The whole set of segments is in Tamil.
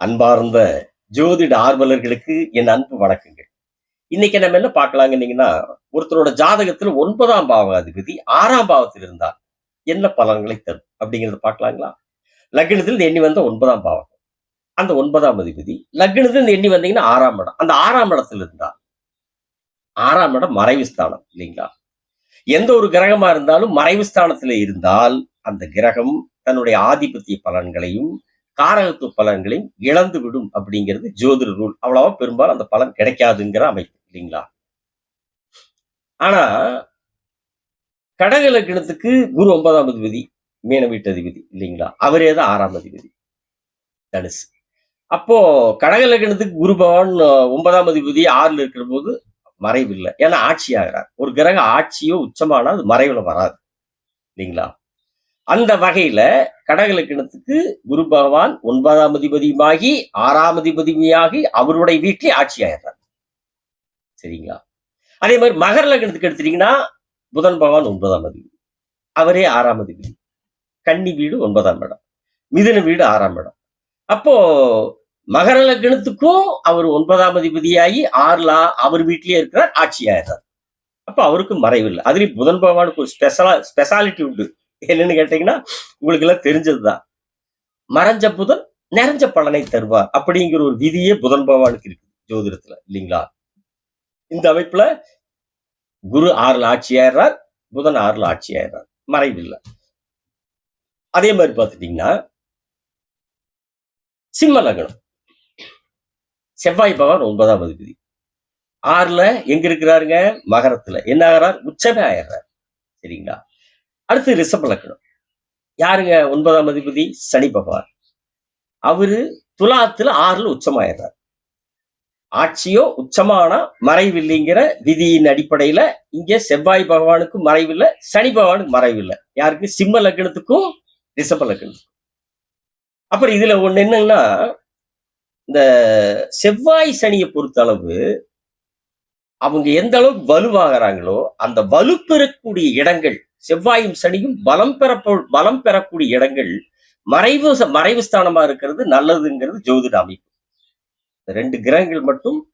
அன்பார்ந்த ஜோதிட ஆர்வலர்களுக்கு என் அன்பு வணக்கங்கள். இன்னைக்கு நம்ம என்ன பார்க்கலாங்கன்னீங்கன்னா ஒருத்தரோட ஜாதகத்துல ஒன்பதாம் பாவாதிபதி ஆறாம் பாவத்தில் இருந்தால் என்ன பலன்களை தரும்? அப்படிங்கறத பார்க்கலாங்களா? லக்னத்தில் எண்ணி வந்த ஒன்பதாம் பாவம். அந்த ஒன்பதாம் அதிபதி லக்னத்தில் எண்ணி வந்தீங்கன்னா ஆறாம் இடம். அந்த ஆறாம் இடத்துல இருந்தால் ஆறாம் இடம் மறைவு ஸ்தானம் இல்லைங்களா? எந்த ஒரு கிரகமா இருந்தாலும் மறைவு ஸ்தானத்துல இருந்தால் அந்த கிரகம் தன்னுடைய ஆதிபத்திய பலன்களையும் காரகத்துவ பலன்களையும் இழந்து விடும் அப்படிங்கிறது ஜோதிட ரூல். அவ்வளவா பெரும்பாலும் அந்த பலன் கிடைக்காதுங்கிற அமைப்பு இல்லைங்களா? ஆனா கடக லக்னத்துக்கு குரு ஒன்பதாம் அதிபதி மீன வீட்டு அதிபதி இல்லைங்களா? அவரே தான் ஆறாம் அதிபதி தனுசு. அப்போ கடக லக்னத்துக்கு குரு பகவான் ஒன்பதாம் அதிபதி ஆறுல இருக்கிற போது மறைவு இல்லை ஏன்னா ஆட்சி ஆகிறார். ஒரு கிரக ஆட்சியோ உச்சமானா அது மறைவுல வராது இல்லைங்களா? அந்த வகையில கடக லக்னத்துக்கு குரு பகவான் ஒன்பதாம் அதிபதியுமாகி ஆறாம் அதிபதியுமாகி அவருடைய வீட்டிலே ஆட்சி ஆயிடுறார். சரிங்களா? அதே மாதிரி மகர லக்னத்துக்கு எடுத்துட்டீங்கன்னா புதன் பகவான் ஒன்பதாம் அதிபதி. அவரே ஆறாம் அதிபதி. கன்னி வீடு ஒன்பதாம் இடம். மிதுன வீடு ஆறாம் இடம். அப்போ மகர லக்னத்துக்கும் அவர் ஒன்பதாம் அதிபதியாகி ஆறுலா அவர் வீட்டிலேயே இருக்கிறார் ஆட்சி ஆயிடுறார். அப்போ அவருக்கு மறைவு இல்லை. புதன் பகவானுக்கு ஒரு ஸ்பெஷலா ஸ்பெஷாலிட்டி உண்டு. என்னன்னு கேட்டீங்கன்னா உங்களுக்கு எல்லாம் தெரிஞ்சதுதான். மறைஞ்ச புதன் நிறைஞ்ச பலனை தருவார் அப்படிங்கிற ஒரு விதியே புதன் பகவானுக்கு இருக்கு ஜோதிடத்துல இல்லைங்களா? இந்த அமைப்புல குரு ஆறுல ஆட்சியாயிடுறார் புதன் ஆறுல ஆட்சியாயிடுறார். மறைவில்லை. அதே மாதிரி பார்த்துட்டீங்கன்னா சிம்ம லக்னம். செவ்வாய் பகவான் ஒன்பதாம் அதிபதி. ஆறுல எங்க இருக்கிறாருங்க? மகரத்துல. என்ன ஆகிறார்? உச்சமே ஆயிடுறார். சரிங்களா? அடுத்து ரிஷப லக்னம். யாருங்க? ஒன்பதாம் அதிபதி சனி பகவான். அவரு துலாத்துல ஆறுல உச்சமாயிடுறார். ஆட்சியோ உச்சமானா மறைவில்லைங்கிற விதியின் அடிப்படையில இங்க செவ்வாய் பகவானுக்கும் மறைவில்லை சனி பகவானுக்கு மறைவில்லை. யாருக்கு? சிம்ம லக்னத்துக்கும் ரிஷப லக்னத்துக்கும். அப்புறம் இதுல ஒண்ணு என்னன்னா இந்த செவ்வாய் சனியை பொறுத்த அளவு அவங்க எந்த அளவுக்கு வலுவாகிறாங்களோ அந்த வலு பெறக்கூடிய இடங்கள் செவ்வாயும் சனியும் பலம் பெற பலம் பெறக்கூடிய இடங்கள் மறைவு மறைவு ஸ்தானமா இருக்கிறது நல்லதுங்கிறது ஜோதிட அமைப்பு. ரெண்டு கிரகங்கள் மட்டும்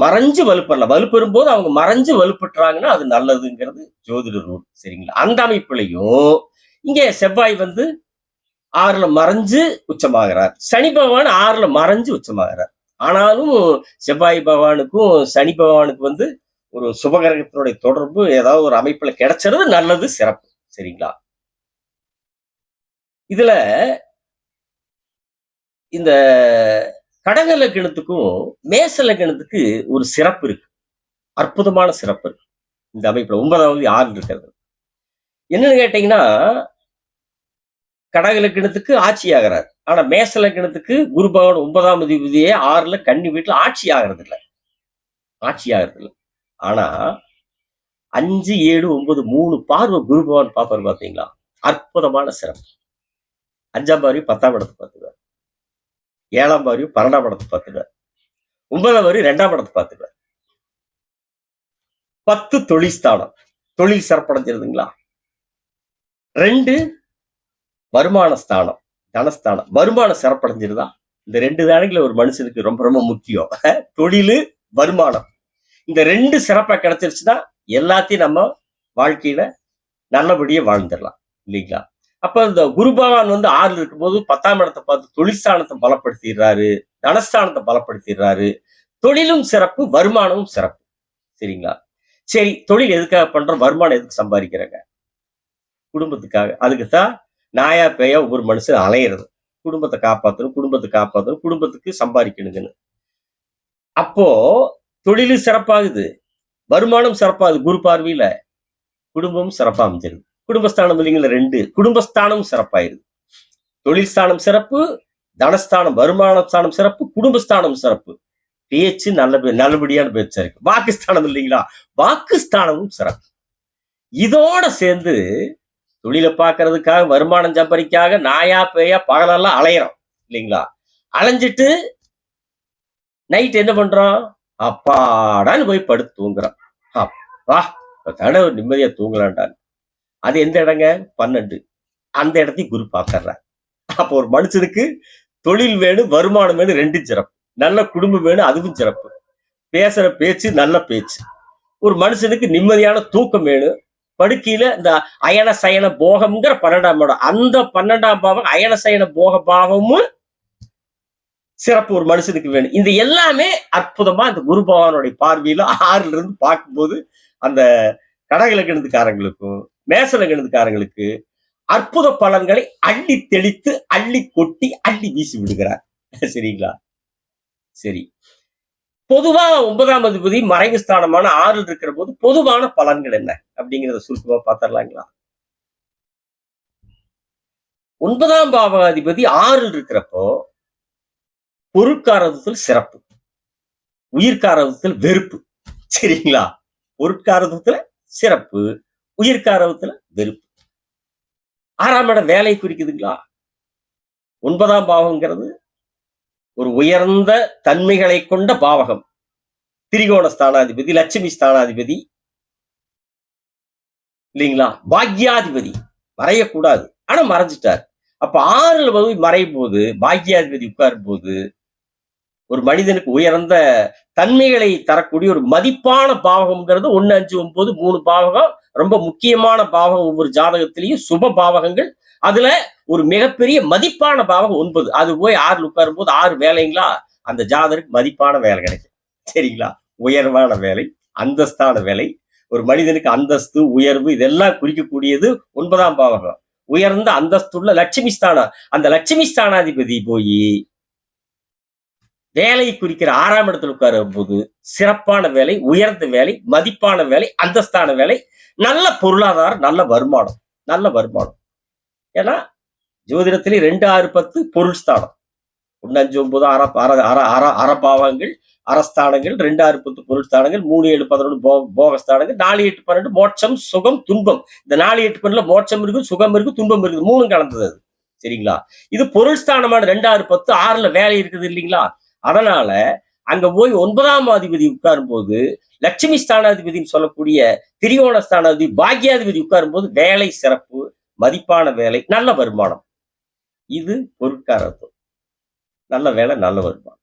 மறைஞ்சு வலுப்படலாம். வலுப்பெறும் போது அவங்க மறைஞ்சு வலுப்பட்டுறாங்கன்னா அது நல்லதுங்கிறது ஜோதிட ரூல். சரிங்களா? அந்த அமைப்புலையும் இங்க செவ்வாய் வந்து ஆறுல மறைஞ்சு உச்சமாகிறார். சனி பகவான் ஆறுல மறைஞ்சு உச்சமாகிறார். ஆனாலும் செவ்வாய் பகவானுக்கும் சனி பகவானுக்கு வந்து ஒரு சுபகிரகத்தினுடைய தொடர்பு ஏதாவது ஒரு அமைப்புல கிடைச்சிருது நல்லது சிறப்பு. சரிங்களா? இதுல இந்த கடக லக்கணத்துக்கும் மேச லக்கணத்துக்கு ஒரு சிறப்பு இருக்கு. அற்புதமான சிறப்பு இருக்கு. இந்த அமைப்புல ஒன்பதாவது ஆறு இருக்கிறது. என்னன்னு கேட்டீங்கன்னா கடக லக்கணத்துக்கு ஆட்சி ஆகிறார். ஆனா மேச லக்கணத்துக்கு குரு பகவான் ஒன்பதாம் அதிபதியே ஆறுல கன்னி வீட்டுல ஆட்சி ஆகிறது இல்லை ஆட்சி ஆகிறது இல்ல ஆனா அஞ்சு ஏழு ஒன்பது மூணு பார்வை குரு பகவான் பார்ப்பார் பாத்தீங்களா அற்புதமான சிறப்பு. அஞ்சாம் பார்வையும் பத்தாம் இடத்தை பார்த்துக்குவார். ஏழாம் பார்வையும் பன்னெண்டாம் இடத்தை பார்த்துக்குவார். ஒன்பதாம் பார்வையும் ரெண்டாம் இடத்தை பார்த்துக்குவார். பத்து தொழில் ஸ்தானம். தொழில் சிறப்படைஞ்சிருதுங்களா? ரெண்டு வருமான ஸ்தானம். தனஸ்தானம். வருமானம் சிறப்படைஞ்சிருதா? இந்த ரெண்டு தானங்கள ஒரு மனுஷனுக்கு ரொம்ப ரொம்ப முக்கியம். தொழில் வருமானம். இந்த ரெண்டு சிறப்பாக கிடைச்சிருச்சுன்னா எல்லாத்தையும் நம்ம வாழ்க்கையில நல்லபடியா வாழ்ந்துடலாம் இல்லைங்களா? அப்ப இந்த குரு பகவான் வந்து ஆறுல இருக்கும்போது பத்தாம் இடத்தை பார்த்து தொழிற்சானத்தை பலப்படுத்திடுறாரு தனஸ்தானத்தை பலப்படுத்திடுறாரு. தொழிலும் சிறப்பு வருமானமும் சிறப்பு சரிங்களா? சரி தொழில் எதுக்காக பண்றோம்? வருமானம் எதுக்கு சம்பாதிக்கிறாங்க? குடும்பத்துக்காக. அதுக்கு தான் நாயா பேயா ஒவ்வொரு மனுஷன் அலையிறது. குடும்பத்தை காப்பாற்றணும் குடும்பத்தை காப்பாற்றணும் குடும்பத்துக்கு சம்பாதிக்கணுங்கன்னு. அப்போ தொழிலும் சிறப்பாகுது. வருமானம் சிறப்பாகுது. குரு பார்வையில குடும்பமும் சிறப்பா அமைஞ்சிருது குடும்பஸ்தானம் இல்லைங்களா? ரெண்டு. குடும்பஸ்தானம் சிறப்பாயிருது தொழில் ஸ்தானம் சிறப்பு தனஸ்தானம் வருமான ஸ்தானம் சிறப்பு குடும்பஸ்தானம் சிறப்பு. பேச்சு நல்ல நல்லபடியான பேச்சா இருக்கு. வாக்குஸ்தானம் இல்லைங்களா? வாக்குஸ்தானமும் சிறப்பு. இதோட சேர்ந்து தொழிலை பார்க்கறதுக்காக வருமானம் சம்பரிக்காக நாயா பேயா பகலெல்லாம் அலையிறோம். இல்லைங்களா? அலைஞ்சிட்டு நைட் என்ன பண்றோம்? அப்பாடான்னு போய் படுத்து தூங்குறான். அப்பா தடவை நிம்மதியா தூங்கலான்டான்னு அது எந்த இடங்க? பன்னெண்டு. அந்த இடத்தையும் குரு பார்க்கறார் அப்போ ஒரு மனுஷனுக்கு தொழில் வேணும் வருமானம் வேணும் ரெண்டும் சிறப்பு. நல்ல குடும்பம் வேணும் அதுவும் சிறப்பு. பேசுற பேச்சு நல்ல பேச்சு. ஒரு மனுஷனுக்கு நிம்மதியான தூக்கம் வேணும். படுக்கையில இந்த அயன சயன போகம்ங்கிற பன்னெண்டாம் இடம் அந்த பன்னெண்டாம் பாவம் அயன சயன போக பாவமும் சிறப்பு ஒரு மனுஷனுக்கு வேணும். இந்த எல்லாமே அற்புதமா இந்த குரு பகவானுடைய பார்வையில ஆறுல இருந்து பார்க்கும்போது அந்த கடகலக்கணத்துக்காரங்களுக்கும் மேசலக்கணத்துக்காரங்களுக்கு அற்புத பலன்களை அள்ளி தெளித்து அள்ளி கொட்டி அள்ளி வீசி விடுகிறார். சரிங்களா? சரி. பொதுவா ஒன்பதாம் அதிபதி மறைவு ஸ்தானமான ஆறில் இருக்கிற போது பொதுவான பலன்கள் என்ன? அப்படிங்கிறத சுருக்கமா பார்த்துடலாங்களா? ஒன்பதாம் பாவாதிபதி ஆறில் இருக்கிறப்போ பொருட்காரத்தில் சிறப்பு. உயிர்காரத்தில் வெறுப்பு. சரிங்களா? பொருட்காரதத்துல சிறப்பு உயிர்காரத்துல வெறுப்பு. ஆறாம் இடம் வேலை குறிக்குதுங்களா? ஒன்பதாம் பாவங்கிறது ஒரு உயர்ந்த தன்மைகளை கொண்ட பாவகம். திரிகோண ஸ்தானாதிபதி லட்சுமி ஸ்தானாதிபதி இல்லைங்களா? பாக்யாதிபதி. மறையக்கூடாது. ஆனா மறைஞ்சிட்டார். அப்ப ஆறுல போய் மறையும் போது பாக்யாதிபதி உட்காரும் போது ஒரு மனிதனுக்கு உயர்ந்த தன்மைகளை தரக்கூடிய ஒரு மதிப்பான பாவகம்ங்கிறது ஒன்று அஞ்சு ஒன்பது மூணு பாவகம். ரொம்ப முக்கியமான பாவகம் ஒவ்வொரு ஜாதகத்திலையும் சுப பாவகங்கள். அதுல ஒரு மிகப்பெரிய மதிப்பான பாவகம் ஒன்பது. அது போய் ஆறுல உட்காரும் போது ஆறு வேலைங்களா? அந்த ஜாதகருக்கு மதிப்பான வேலை கிடைக்கும். சரிங்களா? உயர்வான வேலை அந்தஸ்தான வேலை. ஒரு மனிதனுக்கு அந்தஸ்து உயர்வு இதெல்லாம் குறிக்கக்கூடியது ஒன்பதாம் பாவகம். உயர்ந்த அந்தஸ்துள்ள லட்சுமி ஸ்தானம். அந்த லட்சுமி ஸ்தானாதிபதி போய் வேலை குறிக்கிற ஆறாம் இடத்துல உட்காரும் போது சிறப்பான வேலை உயர்ந்த வேலை மதிப்பான வேலை அந்தஸ்தான வேலை நல்ல பொருளாதாரம் நல்ல வருமானம் நல்ல வருமானம். ஏன்னா ஜோதிடத்திலே ரெண்டு ஆறு பத்து பொருள் ஸ்தானம். ஒன்று அஞ்சு ஒன்பது அற அற அற அற அறபாவங்கள் அறஸ்தானங்கள் ரெண்டு ஆறு பத்து பொருள் ஸ்தானங்கள் மூணு ஏழு பதினொன்று போ போகஸ்தானங்கள் நாலு எட்டு பன்னெண்டு மோட்சம் சுகம் துன்பம். இந்த நாலு எட்டு பன்னெண்டுல மோட்சம் இருக்கு சுகம் இருக்கு துன்பம் இருக்குது மூணும் கலந்தது அது. சரிங்களா? இது பொருள் ஸ்தானமான ரெண்டு ஆறு பத்து ஆறுல வேலை இருக்குது இல்லைங்களா? அதனால அங்க போய் ஒன்பதாம் அதிபதி உட்காரும் போது லட்சுமி ஸ்தானாதிபதினு சொல்லக்கூடிய திரிகோண ஸ்தானாதிபதி பாக்யாதிபதி உட்காரும் போது வேலை சிறப்பு மதிப்பான வேலை நல்ல வருமானம். இது பொருட்காரத்துவம். நல்ல வேலை நல்ல வருமானம்.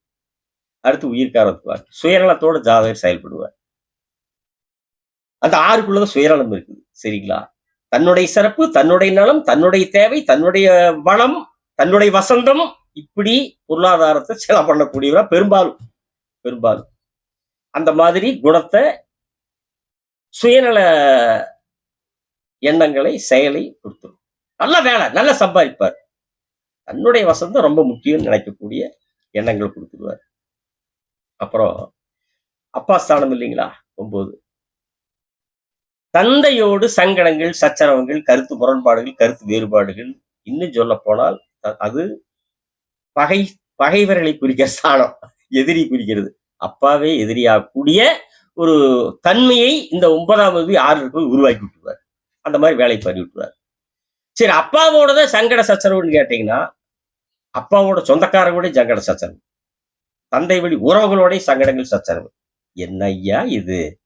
அடுத்து உயிர்காரத்துவார் சுயநலத்தோட ஜாதகர் செயல்படுவார். அந்த ஆறுக்குள்ளதான் சுயநலம் இருக்குது சரிங்களா? தன்னுடைய சிறப்பு தன்னுடைய நலம் தன்னுடைய தேவை தன்னுடைய வளம் தன்னுடைய வசந்தம் இப்படி பொருளாதாரத்தை செலவு பண்ணக்கூடியவரா பெரும்பாலும் பெரும்பாலும். அந்த மாதிரி குணத்தை சுயநல எண்ணங்களை செயலை கொடுத்துரும். நல்ல வேலை நல்ல சம்பாதிப்பார். தன்னுடைய வசந்தம் ரொம்ப முக்கியம்னு நினைக்கக்கூடிய எண்ணங்கள் கொடுத்துருவார். அப்புறம் அப்பா ஸ்தானம் இல்லைங்களா? ஒன்பது தந்தையோடு சங்கடங்கள் சச்சரவங்கள் கருத்து முரண்பாடுகள் கருத்து வேறுபாடுகள் இன்னும் சொல்ல போனால் அது பகை பகைவர்களை குறிக்கிற ஸ்தானம் எதிரி குறிக்கிறது. அப்பாவே எதிரியாகக்கூடிய ஒரு தன்மையை இந்த ஒன்பதாம் தேதி ஆறு உருவாக்கி விட்டுருவார். அந்த மாதிரி வேலை பண்ணி விட்டுருவார். சரி அப்பாவோட தான் சங்கட சச்சரவுன்னு கேட்டீங்கன்னா அப்பாவோட சொந்தக்காரங்களோட சங்கட சச்சரவு. தந்தை வழி உறவுகளோட சங்கடங்கள் சச்சரவு. என்ன ஐயா இது?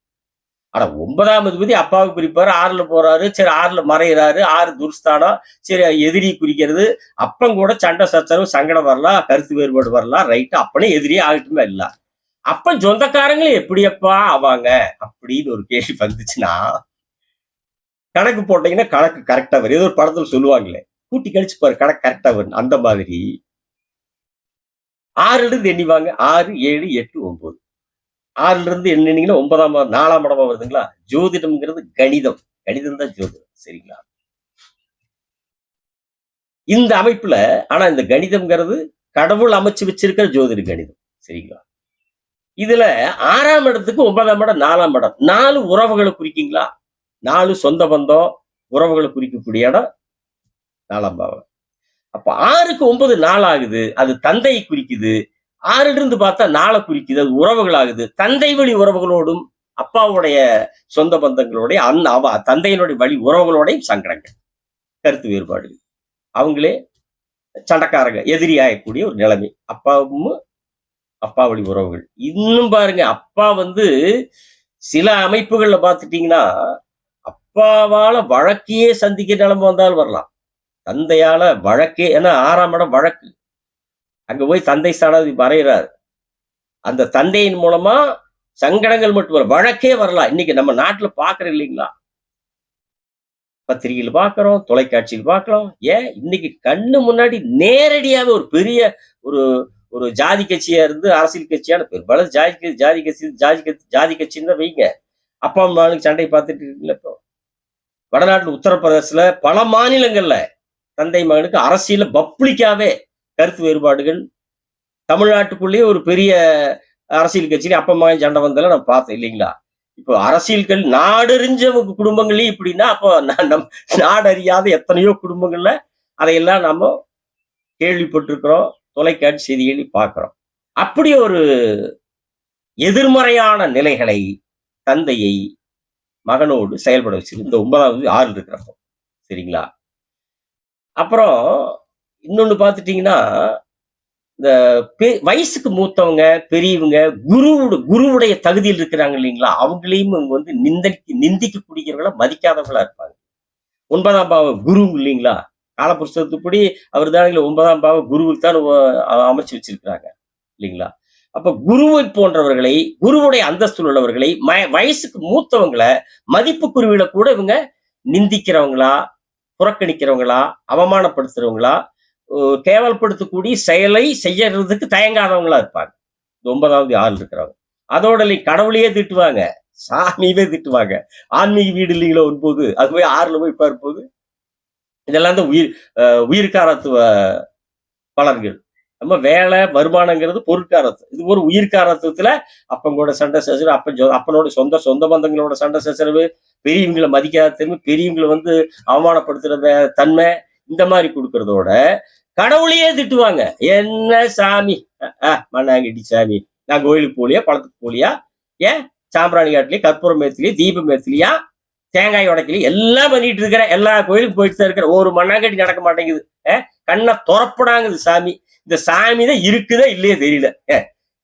ஆனா ஒன்பதாம் அதிபதி அப்பாவை குறிப்பாரு ஆறுல போறாரு சரி ஆறுல மறைகிறாரு ஆறு துர்ஸ்தானம் சரி எதிரி குறிக்கிறது. அப்பம் கூட சண்டை சச்சரவு சங்கடம் வரலாம் கருத்து வேறுபாடு வரலாம் ரைட்டு அப்பனே எதிரியே ஆகட்டுமே இல்ல? அப்ப சொந்தக்காரங்களும் எப்படியப்பா ஆவாங்க? அப்படின்னு ஒரு கேள்வி வந்துச்சுன்னா கணக்கு போட்டீங்கன்னா கணக்கு கரெக்டா வரும். ஏதோ ஒரு படத்துல சொல்லுவாங்களே கூட்டி கழிச்சு பாரு கணக்கு கரெக்டா வரும். அந்த மாதிரி ஆறுலேருந்து எண்ணிவாங்க. ஆறு ஏழு எட்டு ஒன்பது. ஆறுல இருந்து எண்ணினீங்கன்னா ஒன்பதாம் நாலாம் இடமா வருதுங்களா? ஜோதிடம்ங்கிறது கணிதம். கணிதம் தான் ஜோதிடம் சரிங்களா? இந்த அமைப்புல ஆனா இந்த கணிதம்ங்கிறது கடவுள் அமைச்சு வச்சிருக்கிற ஜோதிட கணிதம் சரிங்களா? இதுல ஆறாம் இடத்துக்கு ஒன்பதாம் இடம் நாலாம் இடம். நாலு உறவுகளை குறிக்கீங்களா? நாலு சொந்த பந்தம் உறவுகளை குறிக்கக்கூடிய இடம் நாலாம் பாவம். அப்ப ஆறுக்கு ஒன்பது நாள் ஆகுது அது தந்தையை குறிக்குது ஆறிலிருந்து பார்த்தா நாளை குறிக்குது. அது உறவுகள் ஆகுது தந்தை வழி உறவுகளோடும் அப்பாவுடைய சொந்த பந்தங்களோடைய அந் அவ தந்தையினுடைய வழி உறவுகளோடையும் சங்கடங்கள். கருத்து வேறுபாடுகள் அவங்களே சண்டக்காரங்க எதிரி ஆகக்கூடிய ஒரு நிலைமை. அப்பாவும் அப்பா வழி உறவுகள். இன்னும் பாருங்க அப்பா வந்து சில அமைப்புகளில் பார்த்துட்டீங்கன்னா அப்பாவால வழக்கையே சந்திக்க நிலைமை வந்தாலும் வரலாம். தந்தையால வழக்கே ஏன்னா ஆறாம் இடம் வழக்கு. அங்க போய் தந்தை ஸ்தானாதிபதி வரைகிறாரு அந்த தந்தையின் மூலமா சங்கடங்கள் மட்டும் வழக்கே வரலாம் இன்னைக்கு நம்ம நாட்டுல பாக்குறோம் இல்லைங்களா? பத்திரிகையில் பார்க்குறோம் தொலைக்காட்சியில் பார்க்கலாம் ஏன்? இன்னைக்கு கண்ணு முன்னாடி நேரடியாவே ஒரு பெரிய ஒரு ஒரு ஜாதி கட்சியா இருந்து அரசியல் கட்சியான பெரும்பாலும் ஜாதி ஜாதி கட்சி ஜாதி கட்சி ஜாதி கட்சின்னு தான் வைங்க. அப்பா அம்மாவுக்கு சண்டை பார்த்துட்டு இருக்கீங்களா இப்போ? வடநாட்டில் உத்தரப்பிரதேசத்துல பல மாநிலங்கள்ல தந்தை மகனுக்கு அரசியல பப்ளிக்காவே கருத்து வேறுபாடுகள். தமிழ்நாட்டுக்குள்ளேயே ஒரு பெரிய அரசியல் கட்சியில அப்பா சண்டை வந்தாலும் நான் பார்த்தேன் இல்லைங்களா? இப்போ அரசியல்கள் நாடறிஞ்ச குடும்பங்களையும் இப்படின்னா அப்போ நான் நம் நாடறியாத எத்தனையோ குடும்பங்கள்ல அதையெல்லாம் நம்ம கேள்விப்பட்டிருக்கிறோம் தொலைக்காட்சி செய்திகளை பார்க்கிறோம். அப்படி ஒரு எதிர்மறையான நிலைகளை தந்தையை மகனோடு செயல்பட வச்சிருக்கு இந்த ஒன்பதாவது ஆறு இருக்கிறப்போ சரிங்களா? அப்புறம் இன்னொன்று பார்த்துட்டீங்கன்னா இந்த பெ- வயசுக்கு மூத்தவங்க பெரியவங்க குருவோட குருவுடைய தகுதியில் இருக்கிறாங்க இல்லைங்களா? அவங்களையும் இவங்க வந்து நிந்திக்க நிந்திக்கக்கூடியவங்களாம் மதிக்காதவங்களா இருப்பாங்க. ஒன்பதாம் பாவ குரு இல்லைங்களா? காலபுருஷத்துப்படி அவர் தான் ஒன்பதாம் பாவ குருவுக்கு தான் அமைச்சு வச்சிருக்கிறாங்க இல்லைங்களா? அப்ப குருவை போன்றவர்களை குருவுடைய அந்தஸ்து உள்ளவர்களை ம- வயசுக்கு மூத்தவங்களை மதிப்பு குருவில கூட இவங்க நிந்திக்கிறவங்களா புறக்கணிக்கிறவங்களா அவமானப்படுத்துறவங்களா கேவல்படுத்தக்கூடிய செயலை செய்யறதுக்கு தயங்காதவங்களா இருப்பாங்க. இந்த ஒன்பதாவது ஆள் இருக்கிறவங்க அதோட இல்லை கடவுளையே திட்டுவாங்க. சாமியவே திட்டுவாங்க. ஆன்மீக வீடு இல்லைங்களோ ஒன்பது? அது போய் ஆறுல போய் பார்ப்போது இதெல்லாம் தான் உயிர் உயிர்காரத்துவ பலன்கள். நம்ம வேலை வருமானங்கிறது பொருட்காரத்து இது ஒரு உயிர்காரத்துவத்துல அப்பங்கூட சண்டை சச்சரவு அப்ப அப்பனோட சொந்த சொந்த பந்தங்களோட சண்டை சச்சரவு பெரியவங்களை மதிக்காத தன்மை பெரியவங்களை வந்து அவமானப்படுத்துற தன்மை இந்த மாதிரி கொடுக்கறதோட கடவுளையே திட்டுவாங்க. என்ன சாமி? அஹ், மண்ணாங்கட்டி சாமி. நான் கோயிலுக்கு போலியா பழத்துக்கு போலியா ஏன்? சாம்பிராணி காட்டுலயே கற்பூரம் மேத்திலேயே தீபம் மேத்திலையா தேங்காய் உடைக்கலையும் எல்லாம் பண்ணிட்டு இருக்கிறேன். எல்லா கோயிலுக்கும் போயிட்டு தான் இருக்கிறேன். ஒரு மண்ணாங்கட்டி நடக்க மாட்டேங்குது. கண்ணை துறப்படாங்குது சாமி. இந்த சாமி தான் இருக்குதா இல்லையே தெரியல.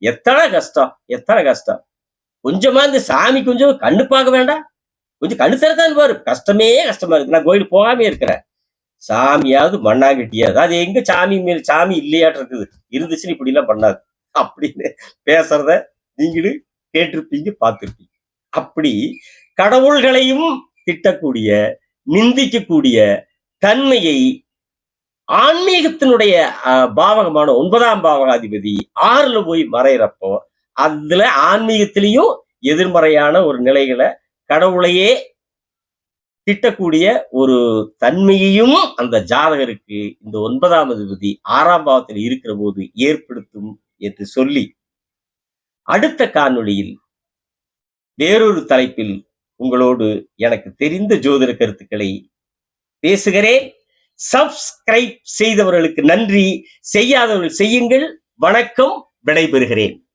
எத்தனை கஷ்டம் எத்தனை கஷ்டம். கொஞ்சமா இந்த சாமி கொஞ்சம் கண்ணு பார்க்க வேண்டாம். கொஞ்சம் கண்ணு திறத்தான் பாரு. கஷ்டமே கஷ்டமா இருக்கு. நான் கோயிலுக்கு போகாமே இருக்கிறேன். சாமியாவது மண்ணாங்கட்டியாது அது எங்க சாமி மேல் சாமி இல்லையாட்டு இருக்குது. இருந்துச்சுன்னு இப்படி எல்லாம் பண்ணாது. அப்படின்னு பேசுறத நீங்களும் கேட்டிருப்பீங்க பார்த்துருப்பீங்க. அப்படி கடவுள்களையும் திட்டக்கூடிய நிந்திக்கக்கூடிய தன்மையை ஆன்மீகத்தினுடைய பாவகமான ஒன்பதாம் பாவகாதிபதி ஆறுல போய் மறையிறப்போ அதுல ஆன்மீகத்திலையும் எதிர்மறையான ஒரு நிலைகளை கடவுளையே திட்டக்கூடிய ஒரு தன்மையையும் அந்த ஜாதகருக்கு இந்த ஒன்பதாம் அதிபதி ஆறாம் பாவத்தில் இருக்கிற போது ஏற்படுத்தும் என்று சொல்லி அடுத்த காணொளியில் வேறொரு தலைப்பில் உங்களோடு எனக்கு தெரிந்த ஜோதிட கருத்துக்களை பேசுகிறேன். சப்ஸ்கிரைப் செய்தவர்களுக்கு நன்றி. செய்யாதவர்கள் செய்யுங்கள். வணக்கம். விடைபெறுகிறேன்.